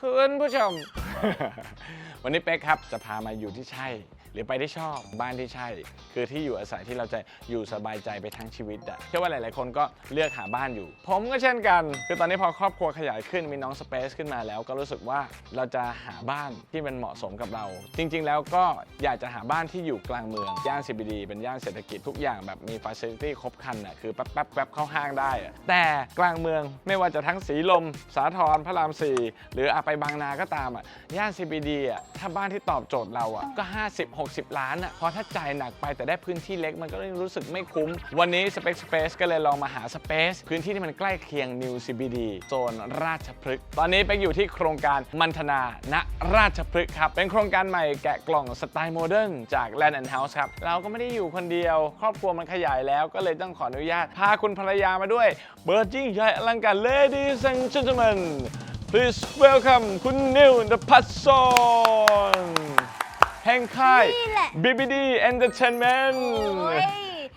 คุณผู้ชม วันนี้เป๊กครับจะพามาอยู่ที่ใช่ หรือไปที่ชอบบ้านที่ใช่ คือที่อยู่อาศัยที่เราจะอยู่สบายใจไปทั้งชีวิตอะเชื่อว่าหลาย ๆ คนก็เลือกหาบ้านอยู่ ผมก็เช่นกัน คือตอนนี้พอครอบครัวขยายขึ้นมีน้องสเปซขึ้นมาแล้ว ก็รู้สึกว่าเราจะหาบ้านที่มันเหมาะสมกับเรา จริง ๆ แล้วก็อยากจะหาบ้านที่อยู่กลางเมืองย่าน CBD เป็นย่านเศรษฐกิจทุกอย่างแบบมีฟ a ซิลิตี้ครบครันอะคือแป๊บแป๊บแป๊บเข้าห้างได้อะแต่กลางเมืองไม่ว่าจะทั้งสีลม สาทรพระรามสี่หรืออะไปบางนาก็ตามอะย่าน CBD อะถ้าบ้านที่ตอบโจทย์เราอะก็60 ล้านอะพอถ้าจ่ายหนักไปแต่ได้พื้นที่เล็กมันก็รู้สึกไม่คุ้ม วันนี้ Space Space ก็เลยลองมาหา Space พื้นที่ที่มันใกล้เคียง New CBD โซนราชพฤกษ์ตอนนี้ไปอยู่ที่โครงการมันธนาณราชพฤกษ์ครับ เป็นโครงการใหม่แกะกล่องสไตล์โมเดิร์นจาก Land and House ครับ เราก็ไม่ได้อยู่คนเดียว ครอบครัวมันขยายแล้วก็เลยต้องขออนุญาต พาคุณภรรยามาด้วยเบอร์จิ้งใหญ่อลังการ Ladies and Gentlemen please welcome คุณนิวเดอะพัสซอน แห่งค่าย นี่แหละ BBD Entertainment โอ้ย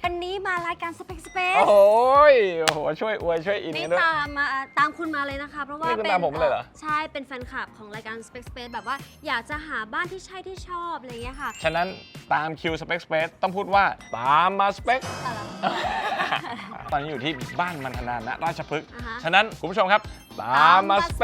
วันนี้มารายการสเปกสเปซโอ้ยโอ้โหช่วยอวยช่วยอินนี่กันด้วย ตามมาตามคุณมาเลยนะคะ เพราะว่านี่คุณเป็นตามผมเลยเหรอใช่เป็นแฟนคลับของรายการ Space Space แบบว่าอยากจะหาบ้านที่ใช่ที่ชอบอะไรอย่างเงี้ยค่ะฉะนั้นตามคิวสเปคสเปซต้องพูดว่า ตามมาสเปคอะไรตอนนี้อยู่ที่บ้านมันธนาณราชพฤกษ์ อ่าฮะ ฉะนั้นคุณผู้ชมครับ ตามมาส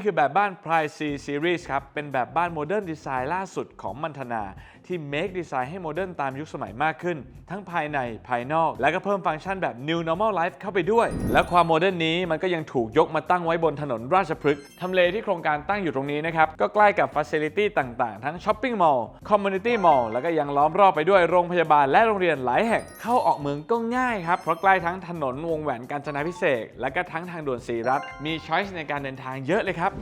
นี่คือแบบบ้าน p r i c e Series ครับ เป็นแบบบ้านโมเดิร์นดีไซน์ล่าสุดของมันธนา ที่ make ดีไซน์ให้โมเดิร์นตามยุคสมัยมากขึ้น ทั้งภายในภายนอก และก็เพิ่มฟังก์ชันแบบ New Normal Life เข้าไปด้วย และความโมเดิร์นนี้มันก็ยังถูกยกมาตั้งไว้บนถนนราชพฤกษ์ทำเลที่โครงการตั้งอยู่ตรงนี้นะครับ ก็ใกล้กับฟ a ซิลิตี้ต่างๆ ทั้งช้อปปิ้งมอลล์คอมมูนิตี้มอลล์แล้วก็ยังล้อมรอบไปด้วยโรงพยาบาลและโรงเรียนหลายแห่งเข้าออกเมืองก็ง่ายครับเพราะใกล้ทั้งถนนวงแหวนกาญจนาพิเศษและก็ทั้งทางด่วนสีรัฐมีช้อยส์ในการเดินทางเยอะเลยครับ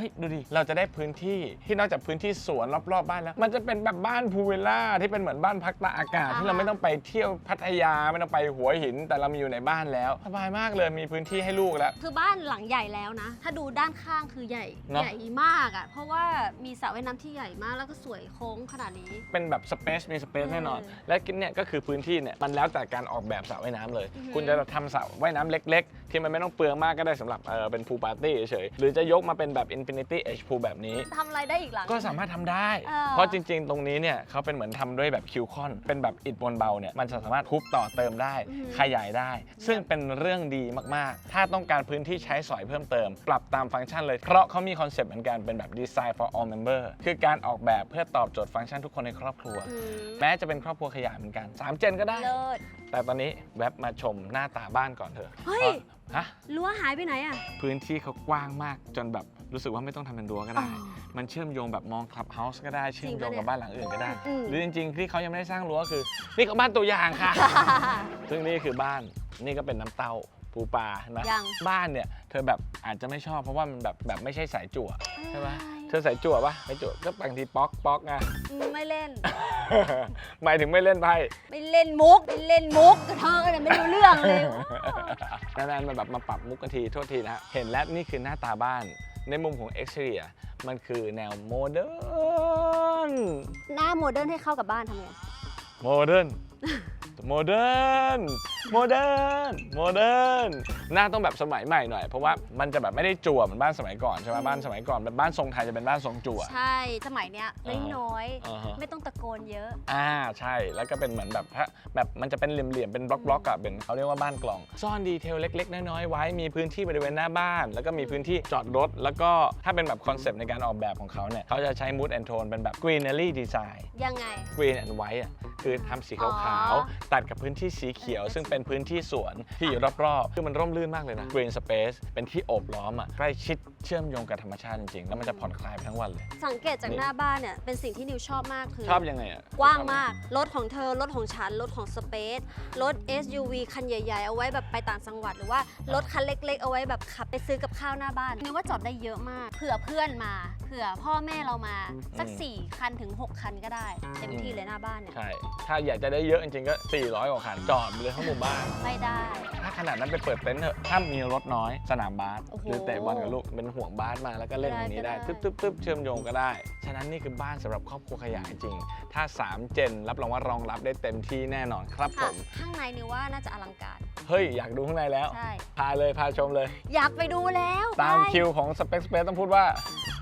ฮ้ยดูดิ เราจะได้พื้นที่ที่นอกจากพื้นที่สวนรอบๆบ้านแล้ว มันจะเป็นแบบบ้านพูลวิลล่าที่เป็นเหมือนบ้านพักตากอากาศอ่าฮะที่เราไม่ต้องไปเที่ยวพัทยาไม่ต้องไปหัวหิน แต่เรามีอยู่ในบ้านแล้วสบายมากเลยมีพื้นที่ให้ลูกแล้ว คือบ้านหลังใหญ่แล้วนะ ถ้าดูด้านข้างคือใหญ่เนอะ ใหญ่มากอะ เพราะว่ามีสระว่ายน้ำที่ใหญ่มากแล้วก็สวยโค้งขนาดนี้ เป็นแบบสเปซมีสเปซอืมแน่นอนและเนี่ยก็คือพื้นที่เนี่ยมันแล้วแต่การออกแบบสระว่ายน้ำเลย อือหือ คุณจะทำสระว่ายน้ำเล็ก ๆ ที่มันไม่ต้องเปลืองมากก็ได้สำหรับเออเป็นพูลปาร์ตี้เฉยๆหรือจะยกมาเป็นแบบ Infinity Edge Pool แบบนี้ ทำอะไรได้อีกหลัง ก็สามารถทำได้ เออ เพราะจริง ๆ ตรงนี้เนี่ยเขาเป็นเหมือนทำด้วยแบบคิวคอน เป็นแบบอิฐบนเบาเนี่ยมันจะสามารถทุบต่อเติมได้ ขยายได้ ซึ่งเป็นเรื่องดีมากๆ ถ้าต้องการพื้นที่ใช้สอยเพิ่มเติม ปรับตามฟังก์ชันเลย เพราะเขามีคอนเซปต์เหมือนกันเป็นแบบ Design for all member คือการออกแบบเพื่อตอบโจทย์ฟังก์ชันทุกคนในครอบครัว อืมแม้จะเป็นครอบครัวขยายเหมือนกัน3เจนก็ได้ เลิศ แต่ตอนนี้แวบมาชมหน้าตาบ้านก่อนเถอะเฮ้ย พราะฮะ รั้วหายไปไหนอะ พื้นที่เขากว้างมากจนแบบ รู้สึกว่าไม่ต้องทำเป็นรั้วก็ได้ อ๋อมันเชื่อมโยงแบบมองคลับเฮาส์ก็ได้เชื่อมโยงจริงปะเนี่ยกับบ้านหลังอื่นก็ได้ อืม หรือจริงๆที่เขายังไม่ได้สร้างรั้วคือ นี่ก็บ้านตัวอย่างค่ะ ซึ่งนี่คือบ้านนี่ก็เป็นน้ำเต้าปูปลานะยัง บ้านเนี่ยเธอแบบอาจจะไม่ชอบเพราะว่ามันแบบแบบไม่ใช่สายจั่วใช่ไหมอะไรเธอสายจั่วปะไม่จั่วก็บางทีป๊อกป๊อกไง อืมไม่เล่น หมายถึงไม่เล่นไพ่ ไม่เล่นมุกไม่เล่นมุกกับเธอเนี่ยไม่รู้เรื่องเลย นานๆมาแบบมาปรับมุกกันทีโทษทีนะฮะเห็นแล้วนี่คือหน้าตาบ้านในมุมของ exterior มันคือแนวโมเดิร์นหน้าโมเดิร์นให้เข้ากับบ้านทำไงโมเดิร์น โมเดิร์นโมเดิร์นโมเดิร์นหน้าต้องแบบสมัยใหม่หน่อย เพราะว่ามันจะแบบไม่ได้จั่วเหมือนบ้านสมัยก่อนใช่ไหมอืมบ้านสมัยก่อนเป็นบ้านทรงไทยจะเป็นบ้านทรงจั่ว ใช่ สมัยเนี้ยอ่าฮะน้อยอ่าฮะๆไม่ต้องตะโกนเยอะ อ่าใช่แล้วก็เป็นเหมือนแบบถ้าแบบมันจะเป็นเหลี่ยมๆเป็นบล็อกๆอะเป็นเขาเรียกว่าบ้านกล่อง ซ่อนดีเทลเล็กๆ น้อยๆไว้มีพื้นที่บริเวณหน้าบ้าน แล้วก็มีพื้นที่จอดรถ แล้วก็ถ้าเป็นแบบคอนเซปต์ในการออกแบบของเขาเนี่ยเขาจะใช้ mood and tone เป็นแบบ greenery design ยังไง green and white อะคือทำสีอ๋ขาวอ ๆตัดกับพื้นที่สีเขียว ซึ่งเป็นพื้นที่สวนที่อยู่รอบๆ คือมันร่มรื่นมากเลยนะ green space เป็นที่โอบล้อมอะใกล้ชิดเชื่อมโยงกับธรรมชาติจริงๆ แล้วมันจะผ่อนคลายไปทั้งวันเลย สังเกตจากหน้าบ้านเนี่ยเป็นสิ่งที่นิวชอบมากคือ ชอบยังไงอะกว้างมาก รถของเธอ รถของฉัน รถของสเปซ รถ SUV คันใหญ่ ๆ เอาไว้แบบไปต่างจังหวัด หรือว่ารถคันเล็ก ๆ เอาไว้แบบขับไปซื้อกับข้าวหน้าบ้านนึกว่าจอดได้เยอะมาก เผื่อเพื่อนมาผื่อพ่อแม่เรามา สักอืม4คันถึง 6 คันก็ได้ เต็มที่เลยหน้าบ้านเนี่ย ใช่ ถ้าอยากจะได้เยอะจริงๆก็400กว่าคันจอดไปเลยทั้งหมู่บ้าน ไม่ได้ ถ้าขนาดนั้นไปเปิดเต็นท์เถอะถ้ามีรถน้อยสนามบาสโอ้โหหรือเตะบอลกับลูกเป็นห่วงบาสมาแล้วก็เล่นตรงนี้ได้ได้ ตึ๊บตึ๊บตึ๊บเชื่อมโยงก็ได้ ฉะนั้นนี่คือบ้านสำหรับครอบครัวขยายจริง ถ้า 3 เจนรับรองว่ารองรับได้เต็มที่แน่นอนครับผค่ะม ข้างในนี่ว่าน่าจะอลังการ เฮ้ย อยากดูข้างในแล้ว ใช่ พาเลยพาชมเลย อยากไปดูแล้วตามไปคิวของสเปคสเปซต้องพูดว่า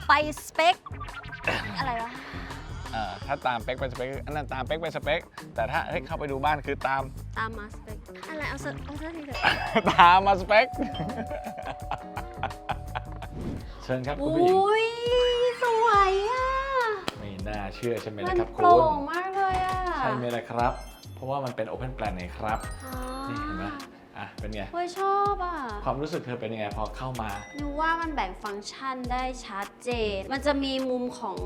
ไปสเปค อะไรวะ อ่าถ้าตามเป๊กเป็นสเปคอันนั้นตามเป๊กเป็นสเปค แต่ถ้าเฮ้ยเข้าไปดูบ้านคือตาม ตามมาสเปคอะไรเอาสักเอาสักทีเถอะตามมาสเปค เชิญครับคุณผู้หญิงอุ้ยสวยอะ ไม่น่าเชื่อใช่ไหมมัล่ะนครับโปคุร่ณงมากเลยอะใช่ไหมล่ะครับ เพราะว่ามันเป็น Open Plan ไงครับอ๋อนี่เห็นไหม อ่ะเป็นไงเฮ้ยชอบอะ ความรู้สึกเธอเป็นยังไงพอเข้ามา หนูว่ามันแบ่งฟังก์ชันได้ชัดเจน มันจะมีมุมของ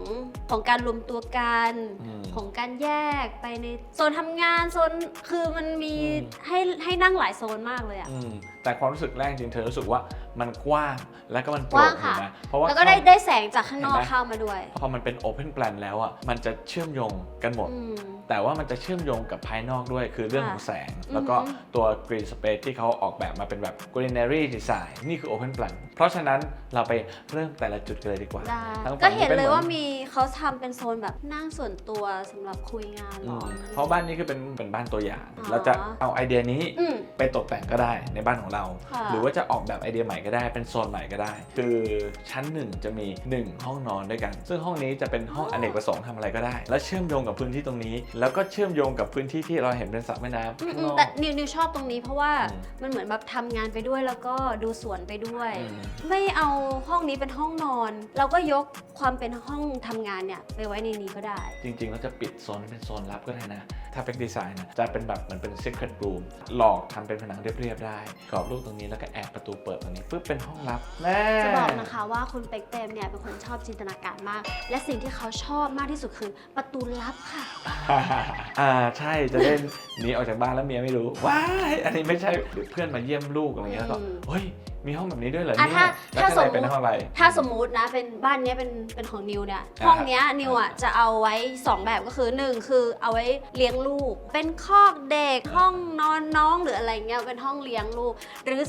ของการรวมตัวกัน อืมของการแยกไปในโซนทำงานโซน คือมันมีอืม ให้ให้นั่งหลายโซนมากเลยอะอืมแต่ความรู้สึกแรกจริงๆเธอรู้สึกว่ามันกว้างแล้วก็มันโปกร่ว้างงเห็นค่ะไหมเพราะว่าแล้วก็ได้เข้าได้แสงจากข้างนอกเห็นไหมเข้ามาด้วย พอมันเป็น Open Plan แล้วอะมันจะเชื่อมโยงกันหมดอืมแต่ว่ามันจะเชื่อมโยงกับภายนอกด้วยคือเรื่องของแสง แล้วก็อือฮึตัว Green Space ที่เขาออกแบบมาเป็นแบบ Greenery Design นี่คือ Open Plan เพราะฉะนั้นเราไปเริ่มแต่ละจุดกันเลยดีกว่าได้ทางฝั่งก็เห็นป็เลยมือว่ามีเขาทำเป็นโซนแบบนั่งส่วนตัวสำหรับคุยงานหรอือมเพราะบ้านนี้คือเป็นเป็นบ้านตัวอย่างอ๋อเราจะเอาไอเดียนี้อืมไปตกแต่งก็ได้ในบ้านของเราค่ะหรือว่าจะออกแบบไอเดียใหม่ก็ได้เป็นโซนใหม่ก็ได้ คือชั้นหนึ่งจะมี 1 ห้องนอนด้วยกัน ซึ่งห้องนี้จะเป็นห้องอเนกประสงค์ทำอะไรก็ได้ แล้วเชื่อมโยงกับพื้นที่ตรงนี้ แล้วก็เชื่อมโยงกับพื้นที่ที่เราเห็นเป็นสระว่ายน้ำอืมข้างอืนมอกแต่นิวนิวชอบตรงนี้เพราะว่าอืมมันเหมือนแบบทำงานไปด้วยแล้วก็ดูสวนไปด้วยอืมไม่เอาห้องนี้เป็นห้องนอน เราก็ยกความเป็นห้องทำงานเนี่ยไปไว้ในนี้ก็ได้ จริงๆเราจะปิดโซนเป็นโซนลับก็ได้นะ ถ้าเป็นดีไซน์นะจะเป็นแบบเหมือนเป็น secret room หลอกทำเป็นผนังเรียบๆได้กรอบรูปตรงนี้แล้วก็แอบประตูเปิดตรงนี้ปุ๊บเป็นห้องลับแน่จะบอกนะคะว่าคุณเป็กเปรมเนี่ยเป็นคนชอบจินตนาการมาก และสิ่งที่เขาชอบมากที่สุดคือประตูลับค่ะ อ่าใช่จะเล่นหนีออกจากบ้านแล้วเมียไม่รู้ว้ายอันนี้ไม่ใช่เพื่อนมาเยี่ยมลูกอะไรเงี้ยแล้วก็อืมเฮ้ย มีห้องแบบนี้ด้วยเหรออะเนี่ยถ้าแล้วถ้าข้างในสมมุติ เป็นห้องอะไร ถ้าสมมุตินะเป็นบ้านเนี้ยเป็นเป็นของนิวเนี่ยอ่า ห้องเนี้ยนิวอะจะเอาไว้ 2 แบบก็คือ 1 คือเอาไว้เลี้ยงลูก เป็นคอกเด็กห้องนอนน้องหรืออะไรเงี้ยเป็นห้องเลี้ยงลูก หรือ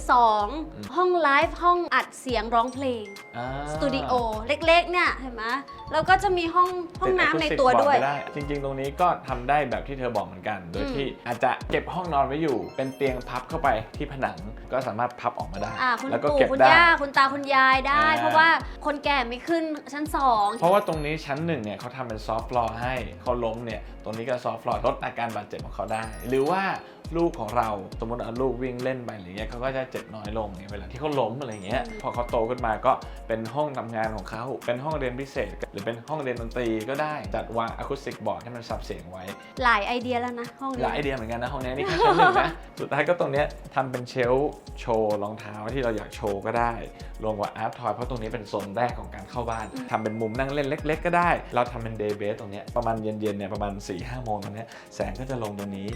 2 ห้องไลฟ์ห้องอัดเสียงร้องเพลงอ่าสตูดิโอเล็กๆเนี่ยเห็นไหมแล้วก็จะมีห้องห้องน้ำในตัวเป็นด้วย acoustic board ก็ไจริง ๆ ตรงนี้ก็ทำได้แบบที่เธอบอกเหมือนกัน โดยอืม ที่อาจจะเก็บห้องนอนไว้อยู่ เป็นเตียงพับเข้าไปที่ผนังก็สามารถพับออกมาได้ อ่าคุณแล้วก็ปู่เก็บคุณได้ ย่าคุณตาคุณยายได้ อ่า เพราะว่าคนแก่ไม่ขึ้นชั้นสองเพราะว่าตรงนี้ชั้นหนึ่งเนี่ยเขาทำเป็นซอฟต์ฟลอร์ให้เขาล้มเนี่ยตรงนี้ก็ซอฟต์ฟลอร์ลดอาการบาดเจ็บของเขาได้ หรือว่า ลูกของเรา สมมติเอาลูกวิ่งเล่นไปอะไรเงี้ยเขาก็จะเจ็บน้อยลงเนี่ยเวลาที่เขาล้มอะไรเงี้ยพอเขาโตขึ้นมาก็เป็นห้องทำงานของเขาเป็นห้องเรียนพิเศษ หรือเป็นห้องเรียนดนตรีก็ได้จัดวางอะคูสติกบอร์ดให้มันสับเสียงไว้ หลายไอเดียแล้วนะห้องหนี้ลายไอเดียเหมือนกันนะห้องนี้นี่แค่ชั้นหนึ่งนะสุดท้ายก็ตรงเนี้ยทำเป็นเชลฟ์โชว์รองเท้าที่เราอยากโชว์ก็ได้รวมกว่าอาร์ตทอยเพราะตรงนี้เป็นโซนแรกของการเข้าบ้านทำเป็นมุมนั่งเล่นเล็ก ๆ ก็ได้ เราทำเป็นเดย์เบสตรงเนี้ยประมาณเย็นๆเนี่ยประมาณ4ี่ห้าโมงตรงเนี้ยแสงก็จะลงตรงนี้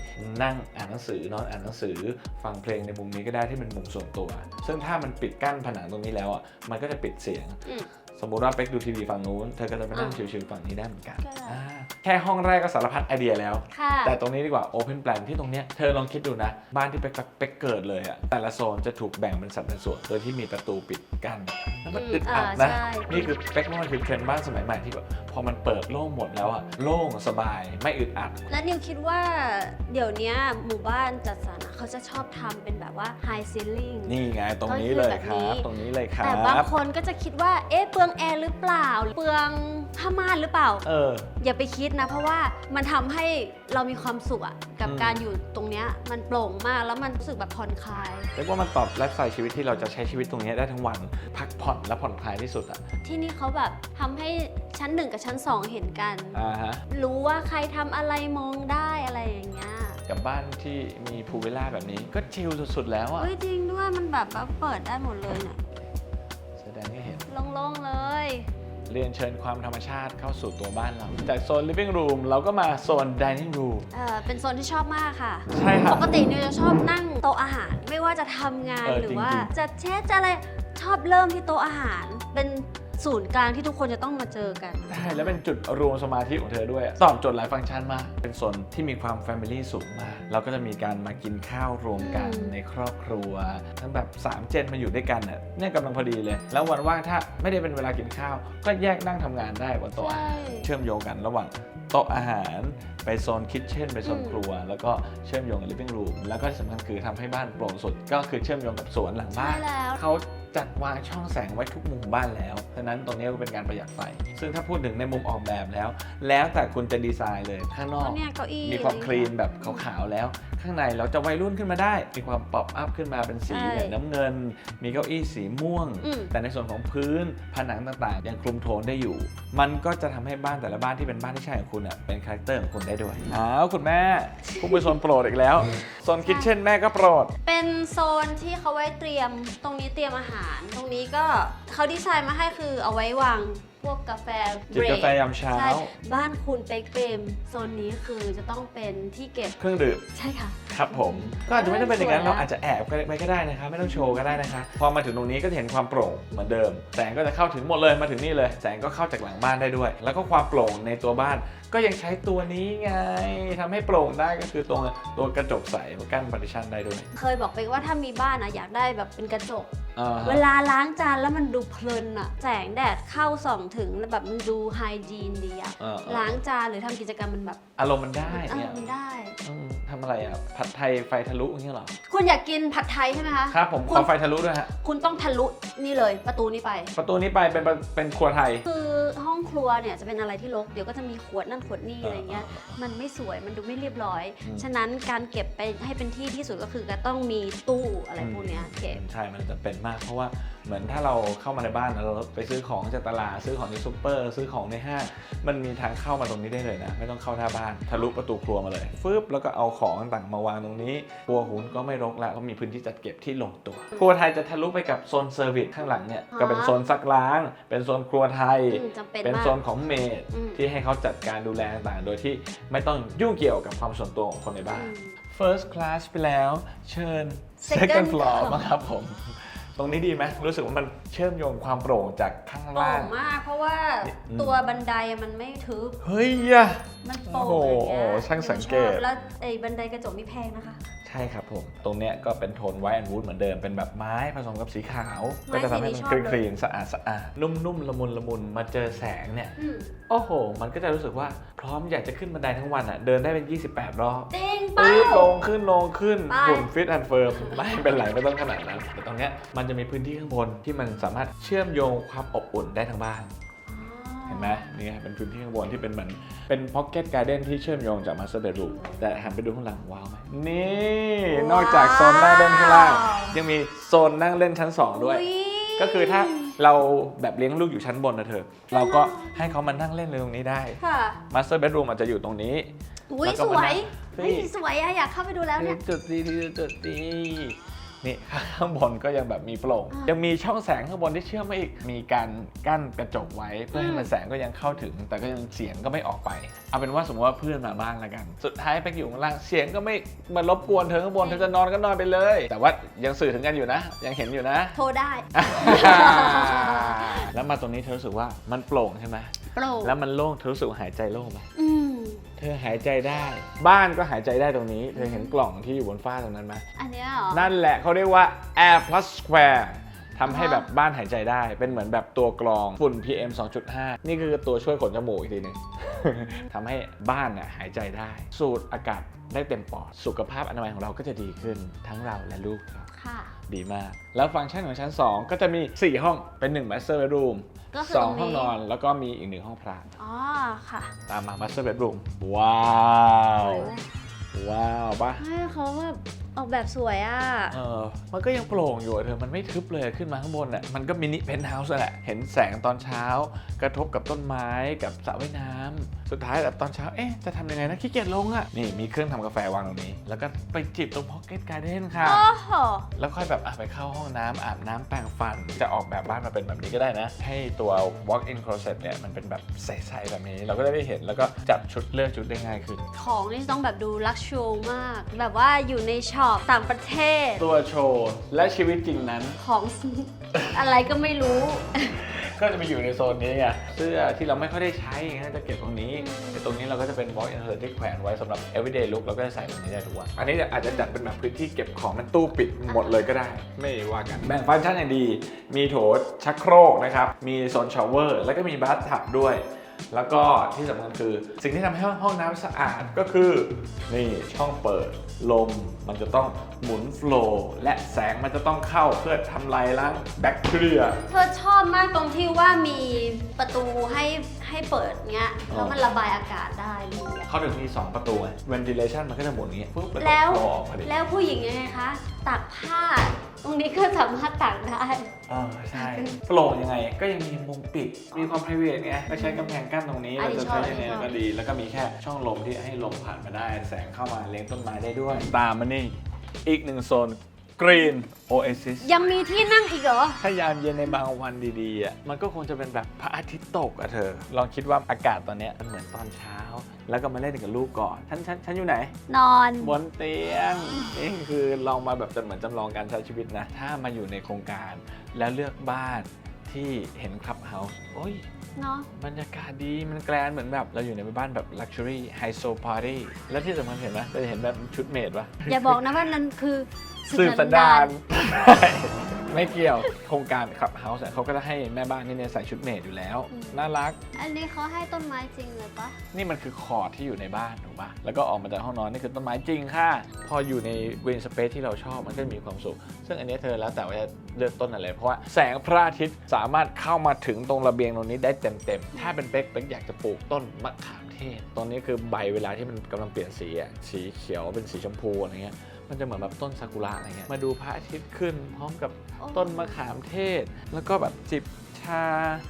นั่งอ่านหนังสือนอนอ่านหนังสือ ฟังเพลงในมุมนี้ก็ได้ที่เป็นมุมส่วนตัว ซึ่งถ้ามันปิดกั้นผนังตรงนี้แล้วอะมันก็จะปิดเสียง สมมุติว่าเป็กดูทีวีฝั่งนู้น เธอก็จะไปนั่งอ่าชิวๆฝั่งนี้ได้เหมือนกันก็ได้อ่าแค่ห้องแรกก็สารพัดไอเดียแล้วค่ะแต่ตรงนี้ดีกว่า Open Plan ที่ตรงเนี้ยเธอลองคิดดูนะ บ้านที่เป็กเป็กเกิดเลยอะแต่ละโซนจะถูกแบ่งเป็นสัดเป็นส่วน โดยที่มีประตูปิดกั้นแล้วมันอืมอึดอัดอ่านะใช่นี่คือเป็กว่ามันคือเทรนด์บ้านสมัยใหม่ที่แบบพอมันเปิดโล่งหมดแล้วอะโล่งสบายไม่อึดอัด และนิวคิดว่าเดี๋ยวเนี้ยหมู่บ้านจัดสรรอะ เขาจะชอบทำเป็นแบบว่า high ceiling นี่ไงตรงนี้ก็คือเลยแบบคนี้รับ ตรงนี้เลยครัแต่บางบคนก็จะคิดว่า เอ๊ะเปลืองแอร์หรือเปล่า เปลืองผ้าม่านหรือเปล่า เออ อย่าไปคิดนะ เพราะว่ามันทำให้เรามีความสุขอะกับอืม การอยู่ตรงเนี้ยมันโปร่งมากแล้วมันรู้สึกแบบผ่อนคลาย เรียกว่ามันตอบไลฟ์สไตล์ชีวิตที่เราจะใช้ชีวิตตรงนี้ได้ทั้งวัน พักผ่อนและผ่อนคลายที่สุดอะที่นี่เขาแบบทำให้ชั้นหนึ่งกับชั้นสองเห็นกัน อ่าฮะ รู้ว่าใครทำอะไรมองได้อะไรอย่างเงี้ย กับบ้านที่มีพูลวิลล่าแบบนี้ ก็ชิลสุดๆแล้วอะเฮ้ยจริงด้วยมันแบบว่าเปิดได้หมดเลยเนี่ยแสดงให้เห็น โล่งๆเลย เรียนเชิญความธรรมชาติเข้าสู่ตัวบ้านเรา จากโซน living room เราก็มาโซน dining room เออเป็นโซนที่ชอบมากค่ะ ใช่ครับปกตินิวจะชอบนั่งโต๊ะอาหาร ไม่ว่าจะทำงานเออหรือว่าจริงๆ จะเช็ดจะอะไรชอบเริ่มที่โต๊ะอาหาร เป็น ศูนย์กลางที่ทุกคนจะต้องมาเจอกัน ใช่แล้วเป็นจุดรวมสมาธิของเธอด้วย ตอบโจทย์หลายฟังก์ชันมาก เป็นโซนที่มีความแฟมิลี่สูงมาก เราก็จะมีการมากินข้าวรวมกันอืม ในครอบครัว ทั้งแบบ 3 เจนมาอยู่ด้วยกันเนี่ยเนี่ยกำลังพอดีเลย แล้ววันว่างถ้าไม่ได้เป็นเวลากินข้าว ก็แยกนั่งทำงานได้บนโต๊ะอาหาร ใช่ เชื่อมโยงกันระหว่างโต๊ะอาหารไปโซนคิทเช่นไปโซนอืม ครัว แล้วก็เชื่อมโยงกับลิฟ i ิ g งรูมแล้วก็ที่สำคัญคือทำให้บ้านโปร่งสุด ก็คือเชื่อมโยงกับสวนหลังบ้าใช่นแล้ว เขา จัดวางช่องแสงไว้ทุกมุมบ้านแล้ว ฉะนั้นตรงนี้ก็เป็นการประหยัดไฟ ซึ่งถ้าพูดถึงในมุมออกแบบแล้ว แล้วแต่คุณจะดีไซน์เลยข้างนอก เนี่ยเก้าอี้มีความอะไรคลีนแบบขาวๆแล้ว ข้างในเราจะวัยรุ่นขึ้นมาได้ มีความป๊อปอัพขึ้นมาเป็นสีใช่แบบน้ำเงิน มีเก้าอี้สีม่วง อืม แต่ในส่วนของพื้นผนังต่างๆ ยังคลุมโทนได้อยู่ มันก็จะทำให้บ้านแต่ละบ้านที่เป็นบ้านที่ใช่ของคุณอะเป็นคาแรคเตอร์ของคุณได้ด้วยอ้าวคุณแม่พุ่งไปโซนโปรดอีกแล้วโซนคิทเช่นแม่ก็โปรด เป็นโซนที่เขาไว้เตรียม ตรงนี้เตรียมอาหาร ตรงนี้ก็เขาดีไซน์มาให้คือเอาไว้วาง พวกกาแฟจิบกาแฟยามเช้า ใช่บ้านคุณเป๊กเปรมโซนนี้คือจะต้องเป็นที่เก็บเครื่องดื่ม ใช่ค่ะ ครับผม ก็อาจจะไม่ได้เป็นอย่างนั้นสวยนะเราอาจจะแอบไปก็ได้นะครับ ไม่ต้องโชว์ก็ได้นะคะพอมาถึงตรงนี้ก็จะเห็นความโปร่งเหมือนเดิม แสงก็จะเข้าถึงหมดเลยมาถึงนี่เลย แสงก็เข้าจากหลังบ้านได้ด้วย แล้วก็ความโปร่งในตัวบ้านก็ยังใช้ตัวนี้ไงทำให้โปร่งได้ก็คือตัวตัวกระจกใสมากั้นพาร์ติชันได้ด้วย เคยบอกไปว่าถ้ามีบ้านอะอยากได้แบบเป็นกระจกอ่าฮะเวลาล้างจานแล้วมันดูเพลินอะแสงแดดเข้าส่องถึงแล้วแบบมันดูไฮจีนดีอะเออเออล้างจานหรือทำกิจกรรมมันแบบ อารมณ์มันได้เอเนี่อยมันได้อืมทำอะไรอะผัดไทยไฟทะลุอย่างเงี้ยเหรอคุณอยากกินผัดไทยใช่ไหมคะครับผมขคุอณไฟทะลุด้วยฮะคุณต้องทะลุนี่เลยประตูนี้ไป ประตูนี้ไปเป็นเป็นครัวไทย คือห้องครัวเนี่ยจะเป็นอะไรที่รกเดี๋ยวก็จะมีขวดนั่นขวดนี่อะไรเงี้ยมันไม่สวยมันดูไม่เรียบร้อยอืมฉะนั้นการเก็บไปให้เป็นที่ที่สุดก็คือก็ต้องมีตู้อะไรพวกเนี้ยเก็บ ใช่ มันจะเป็นมากเพราะว่า เหมือนถ้าเราเข้ามาในบ้านแล้วเราไปซื้อของจากตลาดซื้อของในซูเปอร์ซื้อของในห้างมันมีทางเข้ามาตรงนี้ได้เลยนะ ไม่ต้องเข้าหน้าบ้านทะลุประตูครัวมาเลยฟึบแล้วก็เอาของต่างๆมาวางตรงนี้ครัวหุนก็ไม่รกแล้วก็มีพื้นที่จัดเก็บที่ลงตัวครัวไทยจะทะลุไปกับโซนเซอร์วิสข้างหลังเนี่ยก็เป็นโซนซักล้าง เป็นโซนครัวไทยอืมจำเป็นเป็นมากโซนของเมดอืมที่ให้เขาจัดการดูแลต่างๆโดยที่ไม่ต้องยุ่งเกี่ยวกับความส่วนตัวของคนในบ้าน first class ไปแล้ว เชิญ Second second floor floor มาครับผม ตรงนี้ดีไหมรู้สึกว่ามันเชื่อมโยงความโปร่งจากข้างโปร่ล่างง มาก เพราะว่าอืม ตัวบันไดมันไม่ทึบ เฮ้ยอะ มันโปร่งโอ้โหอย่างเงี้ยช่างสังเกต ชอบแล้วไอ้บันไดกระจกนี่แพงนะคะ ใช่ครับผม ตรงเนี้ยก็เป็นโทนไวท์แอนด์วูดเหมือนเดิม เป็นแบบไม้ผสมกับสีขาว ไม้ก็จะทำให้สีมันนี้ชอบคลีนๆสะอาดสะอาดนุ่มๆละมุนละมุนมาเจอแสงเนี่ย อืมโอ้โห มันก็จะรู้สึกว่าพร้อมอยากจะขึ้นบันไดทั้งวันอะเดินได้เป็น 28 รอบจริงเป้าปื๊ดลงขึ้นลงขึ้นไป หุ่นฟิตแอนด์เฟิร์ม ไม่เป็นไรไม่ต้องขนาดนั้น แต่ตรงเนี้ยมันจะมีพื้นที่ข้างบนที่มันสามารถเชื่อมโยงความอบอุ่นได้ทั้งบ้าน เห็นไหมนี่ไงเป็นพื้นที่ข้างบนที่เป็นเหมือนเป็นพ็อกเก็ตการ์เด้นที่เชื่อมโยงจากมาสเตอร์เบดรูมแต่หันไปดูข้างหลังว้าวไหมนี่ นอกจากโซนนั่งเล่นข้างล่าง ยังมีโซนนั่งเล่นชั้น 2 ด้วยอุ๊ก็คือถ้าเราแบบเลี้ยงลูกอยู่ชั้นบนนะเธอ เราก็ให้เขามานั่งเล่นเลยตรงนี้ได้ค่ะมาสเตอร์เบดรูมอาจจะอยู่ตรงนี้อุ้ยแล้วก็สมาวยนั่งเฮ้ยสวยอะอยากเข้าไปดูแล้วเนี่ยจุดดีจุดดี นี่ข้างบนก็ยังแบบมีโปร่งอะยังมีช่องแสงข้างบนที่เชื่อมมาอีก มีการกั้นกระจกไว้ เพื่อให้อืมมันแสงก็ยังเข้าถึง แต่ก็ยังเสียงก็ไม่ออกไป เอาเป็นว่าสมมติว่าเพื่อนมาบ้านแล้วกัน สุดท้ายไปอยู่ข้างล่างเสียงก็ไม่มารบกวนเธอข้างบนเธอจะนอนก็นอนไปเลย แต่ว่ายังสื่อถึงกันอยู่นะ ยังเห็นอยู่นะ โทรได้ แล้วมาตรงนี้เธอรู้สึกว่ามันโปร่งใช่ไหมโปร่งแล้วมันโล่งเธอรู้สึกว่าหายใจโล่งไหมอืม เธอหายใจได้ บ้านก็หายใจได้ตรงนี้ เธอเห็นกล่องที่อยู่บนฝ้าตรงนั้นไหมอันเนี้ยเหรอ นั่นแหละเขาเรียกว่า Air Plus Square ทำให้อ๋อแบบบ้านหายใจได้ เป็นเหมือนแบบตัวกรองฝุ่น PM 2.5 นี่คือตัวช่วยขนจมูกอีกทีหนึง ทำให้บ้านน่ะหายใจได้ สูดอากาศ ได้เต็มปอด สุขภาพอนามัยของเราก็จะดีขึ้นทั้งเราและลูกเราค่ะ ดีมาก แล้วฟังก์ชันของชั้น 2 ก็จะมี 4 ห้องเป็น1 Master Bedroom ก็คือสองตรงนี้ ห้องนอนแล้วก็มีอีกหนึ่งห้องพระอ๋อค่ะตามมา Master Bedroom ว้าวว้าวปะเฮ้ยเขาแบบออกแบบสวยอะ เออมันก็ยังโปร่งอยู่อะเธอมันไม่ทึบเลยขึ้นมาข้างบนอะมันก็มินิเพนท์เฮาส์แหละ เห็นแสงตอนเช้ากระทบกับต้นไม้กับสระว่ายน้ำ สุดท้ายแบบตอนเช้า เอ๊ะ จะทำยังไงนะขี้เกียจลงอะ นี่มีเครื่องทำกาแฟวางตรงนี้ แล้วก็ไปจิบตรงพ็อกเก็ตการ์เด้นค่ะ โอ้โห แล้วค่อยแบบอะไปเข้าห้องน้ำอาบน้ำแปรงฟัน จะออกแบบบ้านมาเป็นแบบนี้ก็ได้นะ ให้ตัว walk-in closet เนี่ยมันเป็นแบบใสๆแบบนี้ เราก็จะได้เห็นแล้วก็จับชุดเลือกชุดได้ง่ายขึ้น ของนี่ต้องแบบดูลักชูมาก แบบว่าอยู่ในช็อปต่างประเทศ ตัวโชว์และชีวิตจริงนั้น ของ อะไรก็ไม่รู้ ก็จะไปอยู่ในโซนนี้ไงเสื้อที่เราไม่ค่อยได้ใช้ไงจะเก็บตรงนี้แต่ตรงนี้เราก็จะเป็น box insert ที่แขวนไว้สำหรับ everyday look เราก็จะใส่ตรงนี้ได้ทุกวันอันนี้อาจจะจัดเป็นแบบพื้นที่เก็บของเป็นตู้ปิดหมดเลยก็ได้ ไม่ว่ากันแบ่งฟังก์ชันอย่างดี มีโถชักโครกนะครับมีโซนชาวเวอร์แล้วก็มีบาร์ทับด้วยแล้วก็ที่สำคัญคือ สิ่งที่ทำให้ห้องน้ำสะอาดก็คือนี่ช่องเปิด ลมมันจะต้องหมุนโฟลว์และแสงมันจะต้องเข้าเพื่อทำลายล้างแบคทีเรีย เธอชอบมากตรงที่ว่ามีประตูให้ให้เปิดเงี้ยอ๋อแล้วมันระบายอากาศได้ดีอะเขาถึงมี2ประตูไง ventilation มันก็จะหมุนอย่างนี้ปุ๊บมันก็แล้วโฟออกพอดีแล้วผู้หญิงยังไงคะตากผ้า ตรงนี้ก็สามารถตากได้เออใช่โปร่งยังไงก็ยังมีมุมปิดมีความ private ไงไม่ใช้กำแพงกั้นตรงนี้อันเรานี้จะชอบใช้ยังไงอันนี้ชอบ ก็ดี แล้วก็มีแค่ช่องลมที่ให้ลมผ่านมาได้ แสงเข้ามาเลี้ยงต้นไม้ได้ด้วยตามมานี่ อีกหนึ่งโซน Green Oasis ยังมีที่นั่งอีกเหรอ ถ้ายามเย็นในบางวันดีๆอะมันก็คงจะเป็นแบบพระอาทิตย์ตกอะเธอ ลองคิดว่าอากาศตอนเนี้ยมันเหมือนตอนเช้า แล้วก็มาเล่นกับลูกก่อน ฉันฉันฉันอยู่ไหน นอน บนเตียงนี่คือลองมาแบบจะเหมือนจำลองการใช้ชีวิตนะ ถ้ามาอยู่ในโครงการแล้วเลือกบ้าน ที่เห็นคลับเฮาส์โอ้ยเนาะบรรยากาศดีมันแกลนเหมือนแบบ เราอยู่ในบ้านแบบลักชัวรี่ไฮโซพาร์ตี้และที่สำคัญเห็นไหมจะเห็นแบบชุดเมดปะอย่าบอกนะว่านั่นคือ สืบสันดานไม่เกี่ยวโครงการขับเฮาส์เขาก็จะให้แม่บ้านนี่เนี่ยใส่ชุดเมดอยู่แล้ว น่ารัก อันนี้เขาให้ต้นไม้จริงเลยปะนี่มันคือคอร์ดที่อยู่ในบ้านถูกปะแล้วก็ออกมาจากห้องนอนนี่คือต้นไม้จริงค่ะ พออยู่ใน green space ที่เราชอบมันก็มีความสุข ซึ่งอันนี้เธอแล้วแต่ว่าจะเลือกต้นอะไร เพราะว่าแสงพระอาทิตย์สามารถเข้ามาถึงตรงระเบียงตรงนี้ได้เต็มๆ ถ้าเป็นเป๊กเป๊กอยากจะปลูกต้นมะขามเทศตอนนี้คือใบเวลาที่มันกำลังเปลี่ยนสีอะสีเขียวเป็นสีชมพูอะไรเงี้ย มันจะเหมือนแบบต้นซากุระอะไรเงี้ยมาดูพระอาทิตย์ขึ้น พร้อมกับต้นมะขามเทศ แล้วก็แบบจิบชา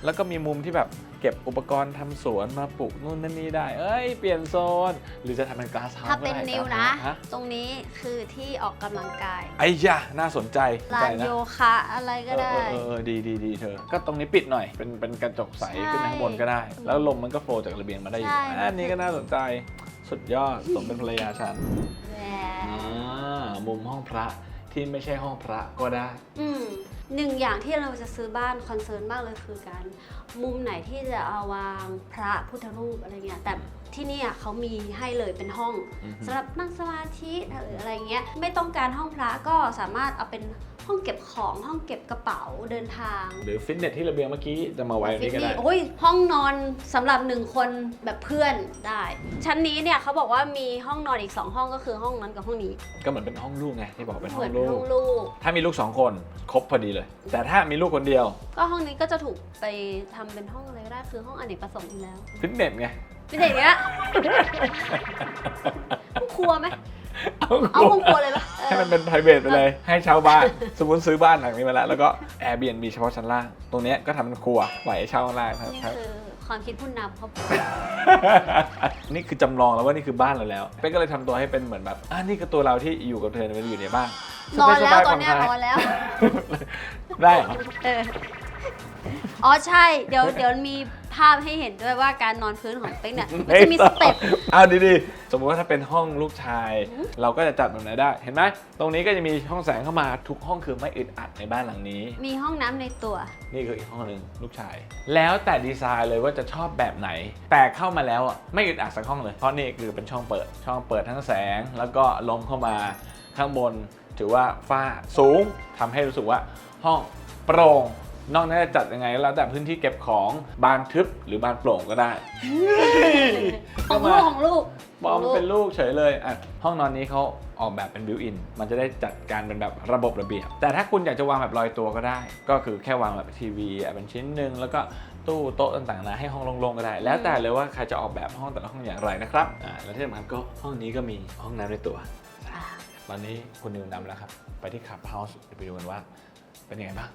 แล้วก็มีมุมที่แบบเก็บอุปกรณ์ทำสวนมาปลูกนู่นนั่นนี่ได้ เอ้ย เปลี่ยนโซน หรือจะทำเป็นก a า s เฮาถ้าส์ก็เป็นได้นิว glass นะ house ฮะตรงนี้คือที่ออกกำลังกาย ไอ้ยะน่าสนใจลาใจนนะโยคะอะไรก็ได้เออเออเออดีดีดีเธอ ก็ตรงนี้ปิดหน่อย เป็นเป็นกระจกใสใช่ขึ้นไปข้างบนก็ได้ แล้วลมมันก็โฟลว์จากระเบียงมาได้อยู่ใช่อันนี้ก็น่าสนใจ สุดยอด สมเป็นภรรยาฉันแห มอ่ามุมห้องพระที่ไม่ใช่ห้องพระก็ได้ อืมหนึ่งอย่างที่เราจะซื้อบ้านคอนเซิร์นมากเลยคือการมุมไหนที่จะเอาวางพระพุทธรูปอะไรเงี้ยแต่ที่เนี่ยเขามีให้เลยเป็นห้องอือฮึ สำหรับนั่งสมาธิหรืออะไรเงี้ยไม่ต้องการห้องพระก็สามารถเอาเป็น ห้องเก็บของห้องเก็บกระเป๋าเดินทางหรือฟิตเนสที่ระเบียงเมื่อกี้จะมาไว้อันนี้ก็ได้ โอ้ยห้องนอนสำหรับหนึ่งคนแบบเพื่อนได้ ชั้นนี้เนี่ยเขาบอกว่ามีห้องนอนอีก 2 ห้องก็คือห้องนั้นกับห้องนี้ก็เหมือนเป็นห้องลูกไงที่บอกเป็นเหห้อมือนงลูห้กองลูก ถ้ามีลูกสองคนครบพอดีเลย แต่ถ้ามีลูกคนเดียวก็ห้องนี้ก็จะถูกไปทำเป็นห้องอะไรก็ได้คือห้องอเนกประสงค์อยู่แล้วฟิตเนสไง เป็นอย่างเงี้ยห้องครัวไหม เอาห้องครัวเลยปะเออให้มันเป็น p r i v a t ไปเลย ให้เช่าบ้าน สมมติซื้อบ้านหลังนี้มาแล้ว แล้วก็ Airbnb เฉพาะชั้นล่าง ตรงเนี้ยก็ทำเป็นครัวไหวเช่าข้างล่างครับนี่คือความคิดผู้นำครอบครัว นี่คือจำลองแล้วว่านี่คือบ้านเราแล้ว เป๊กก็เลยทำตัวให้เป็นเหมือนแบบอ่านี่คือตัวเราที่อยู่กับเธอในอยู่ในบ้านนอนแล้วสบายๆตอนเนี้ยผ่นอนแล้ว ได้เหรอ เออ อ๋อใช่ เดี๋ยวเดี๋ยวมีภาพให้เห็นด้วยว่าการนอนพื้นของเป๊กเนี่ยมันจะมีสเต็ปเอาดีๆ สมมติว่าถ้าเป็นห้องลูกชาย เราก็จะจัดแบบไหนได้ เห็นไหม ตรงนี้ก็จะมีช่องแสงเข้ามาทุกห้องคือไม่อึดอัดในบ้านหลังนี้ มีห้องน้ำในตัว นี่คืออีกห้องหนึ่งลูกชาย แล้วแต่ดีไซน์เลยว่าจะชอบแบบไหน แต่เข้ามาแล้วอะไม่อึดอัดสักห้องเลย เพราะนี่คือเป็นช่องเปิด ช่องเปิดทั้งแสง แล้วก็ลมเข้ามาข้างบน ถือว่าฝ้าสูงทำให้รู้สึกว่าห้องโปร่ง นอกนั้นจะจัดยังไงก็แล้วแต่พื้นที่เก็บของบานทึบหรือบานโปร่งก็ได้ของลูกของลูกบอมเป็นลูกเฉยเลยอะห้องนอนนี้เขาออกแบบเป็นบิวอิน มันจะได้จัดการเป็นแบบระบบระเบียบ แต่ถ้าคุณอยากจะวางแบบลอยตัวก็ได้ ก็คือแค่วางแบบทีวีอะเป็นชิ้นหนึ่งแล้วก็ตู้โต๊ะต่างๆนะให้ห้องโล่งๆก็ได้ แล้วแต่เลยว่าใครจะออกแบบห้องแต่ละห้องอย่างไรนะครับอ่าแล้วที่สำคัญก็ห้องนี้ก็มีห้องน้ำในตัวตอนนี้คุณนิวนำแล้วครับ ไปที่ขับเฮาส์ไปดูกันว่าเป็นยังไงบ้าง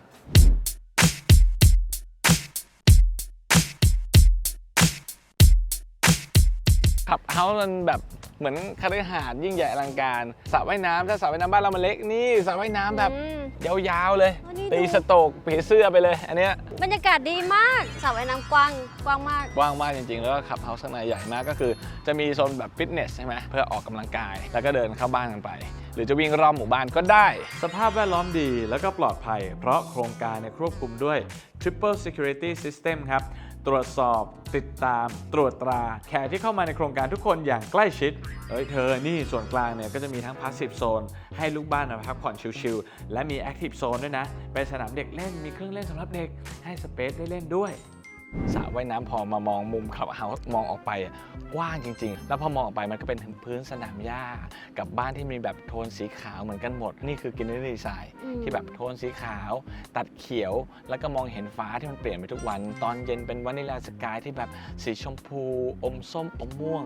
คขับเฮาส์มันแบบเหมือนคฤหาสน์ยิ่งใหญ่อลังการสระว่ายน้ำถ้าสระว่ายน้ำบ้านเรามันเล็กนี่สระว่ายน้ำแบบอืม ยาวๆเลยอ๋อนี่ดู ตีสโตกผีเสื้อไปเลย อันเนี้ยบรรยากาศดีมากสระว่ายน้ำกว้างกว้างมากกว้างมากจริงๆ แล้วก็ขับเฮาส์ข้างในใหญ่มากก็คือ จะมีโซนแบบฟิตเนสใช่ไหมเพื่อออกกำลังกายแล้วก็เดินเข้าบ้านกันไป หรือจะวิ่งรอบหมู่บ้านก็ได้ สภาพแวดล้อมดีแล้วก็ปลอดภัย เพราะโครงการเนี่ยควบคุมด้วย Triple Security System ครับ ตรวจสอบ ติดตาม ตรวจตรา แขกที่เข้ามาในโครงการทุกคนอย่างใกล้ชิด เอ้ยเธอ นี่ส่วนกลางเนี่ยก็จะมีทั้งพาสซีฟโซนให้ลูกบ้านมาพักผ่อนชิลๆ และมีแอคทีฟโซนด้วยนะ เป็นสนามเด็กเล่น มีเครื่องเล่นสำหรับเด็ก ให้สเปซได้เล่นด้วย สระว่ายน้ำพอมามองมุมขับเฮาส์มองออกไปอะกว้างจริง ๆ แล้วพอมองออกไปมันก็เป็นถึงพื้นสนามหญ้า กับบ้านที่มีแบบโทนสีขาวเหมือนกันหมด นี่คือกินได้ดีไซน์อืมที่แบบโทนสีขาว ตัดเขียว แล้วก็มองเห็นฟ้าที่มันเปลี่ยนไปทุกวัน ตอนเย็นเป็นวานิลาสกายที่แบบสีชมพู อมส้มอมม่วง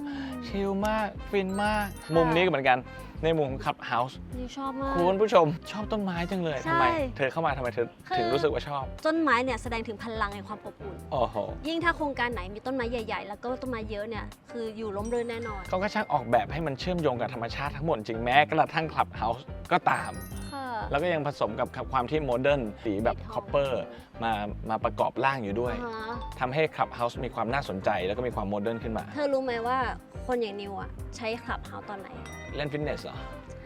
ชิลมากฟินมาก มุมนี้ก็เหมือนกันในมุมของขับเฮาส์นี่ชอบมาก คุณผู้ชมชอบต้นไม้จังเลยใช่ทำไม เธอเข้ามาทำไมเธอคือ ถึงรู้สึกว่าชอบต้นไม้เนี่ยแสดงถึงพลังแห่งความอบอุ่น โอ้โหยิ่งถ้าโครงการไหนมีต้นไม้ใหญ่ ๆ แล้วก็ต้นไม้เยอะเนี่ยคืออยู่ร่มรื่นแน่นอน เขาก็ช่างออกแบบให้มันเชื่อมโยงกับธรรมชาติทั้งหมดจริงแม้กระทั่งคลับเฮาส์ก็ตามค่ะ แล้วก็ยังผสมกับความที่โมเดิร์นสีแบบสีทองคอปเปอร์มามาประกอบร่างอยู่ด้วย อ่าฮะทำให้คลับเฮาส์มีความน่าสนใจ แล้วก็มีความโมเดิร์นขึ้นมา เธอรู้ไหมว่าคนอย่างนิวอะใช้คลับเฮาส์ตอนไหน เล่นฟิตเนสเหรอ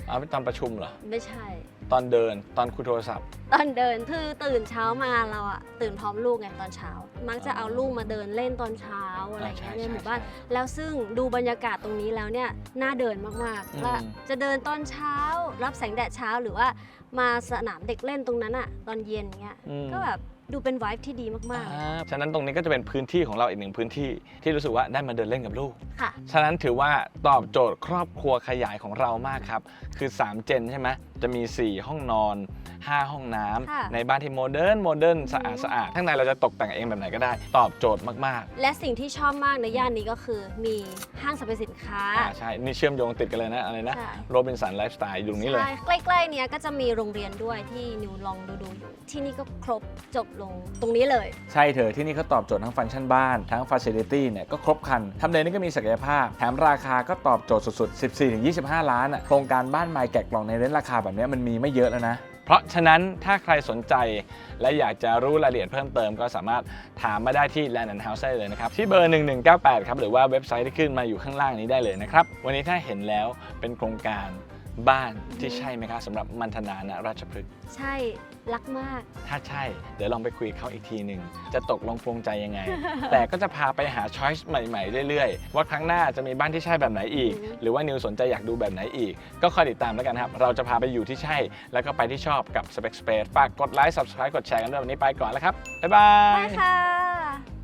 เอาไปตอนประชุมเหรอ ไม่ใช่ ตอนเดินตอนคุยโทรศัพท์ ตอนเดินคือตื่นเช้ามาเราอะตื่นพร้อมลูกไงตอนเช้า มักจะเอาลูกมาเดินเล่นตอนเช้าอะไรอย่างเงี้ยใช่ในหมู่บ้านใช่แล้วซึ่งดูบรรยากาศตรงนี้แล้วเนี่ยน่าเดินมากอืมๆว่าจะเดินตอนเช้า รับแสงแดดเช้าหรือว่า มาสนามเด็กเล่นตรงนั้นอะตอนเย็นเงี้ย อืม ก็แบบ ดูเป็นไวท์ที่ดีมาก อ่าฉะนั้นตรงนี้ก็จะเป็นพื้นที่ของเราอีกหนึ่งพื้นที่ที่รู้สึกว่าได้มาเดินเล่นกับลูก ๆ ค่ะ ฉะนั้นถือว่าตอบโจทย์ครอบครัวขยายของเรามากครับ คือ 3 เจนใช่ไหมจะมี 4 ห้องนอน 5 ห้องน้ำค่ะในบ้านที่โมเดิร์นโมเดิร์นสะอาดสะอาดข้างในเราจะตกแต่งเองแบบไหนก็ได้ ตอบโจทย์มากและสิ่งที่ชอบมากในย่านนี้ก็คือมีห้างสรรพสินค้า ๆอ่าใช่ นี่เชื่อมโยงติดกันเลยนะอะไรนะใช่ โรบินสันไลฟ์สไตล์อยู่ตรงนี้เลย ใช่ใกล้ๆเนี้ยก็จะมีโรงเรียนด้วยที่นิวลองดูดูๆอยู่ที่นี่ก็ครบจบลงตรงนี้เลย ใช่เธอที่นี่เขาตอบโจทย์ทั้งฟังก์ชันบ้าน ทั้งฟ a ซิลิตี้เนี่ยก็ครบครันทำเลนี่ก็มีศักยภาพ แถมราคาก็ตอบโจทย์สุดๆ 14-25 ล้านอะโครงการบ้านไม้แกะกล่องในเรนจ์ราคาแบบเนี้ยมันมีไม่เยอะแล้วนะเพราะฉะนั้นถ้าใครสนใจและอยากจะรู้รายละเอียดเพิ่มเติมก็สามารถถามมาได้ที่ Land and House ได้เลยนะครับ ที่เบอร์ 1198 ครับ หรือว่าเว็บไซต์ที่ขึ้นมาอยู่ข้างล่างนี้ได้เลยนะครับ วันนี้ถ้าเห็นแล้วเป็นโครงการ บ้านที่ใช่ไหมครับสำหรับมันธนาณราชพฤกษ์ใช่รักมาก ถ้าใช่ เดี๋ยวลองไปคุยกับเขาอีกทีหนึ่งจะตกลงปรงใจยังไง แต่ก็จะพาไปหาช้อยส์ใหม่ๆเรื่อยๆ ว่าครั้งหน้าจะมีบ้านที่ใช่แบบไหนอีกอือฮึหรือว่านิวสนใจอยากดูแบบไหนอีก ก็คอยติดตามแล้วกันครับ เราจะพาไปอยู่ที่ใช่ แล้วก็ไปที่ชอบกับ Spec Space ฝากกดไลค์ Subscribe กดแชร์กันด้วยวันนี้ไปก่อนแล้วครับบ๊ายบาไปยค่ะ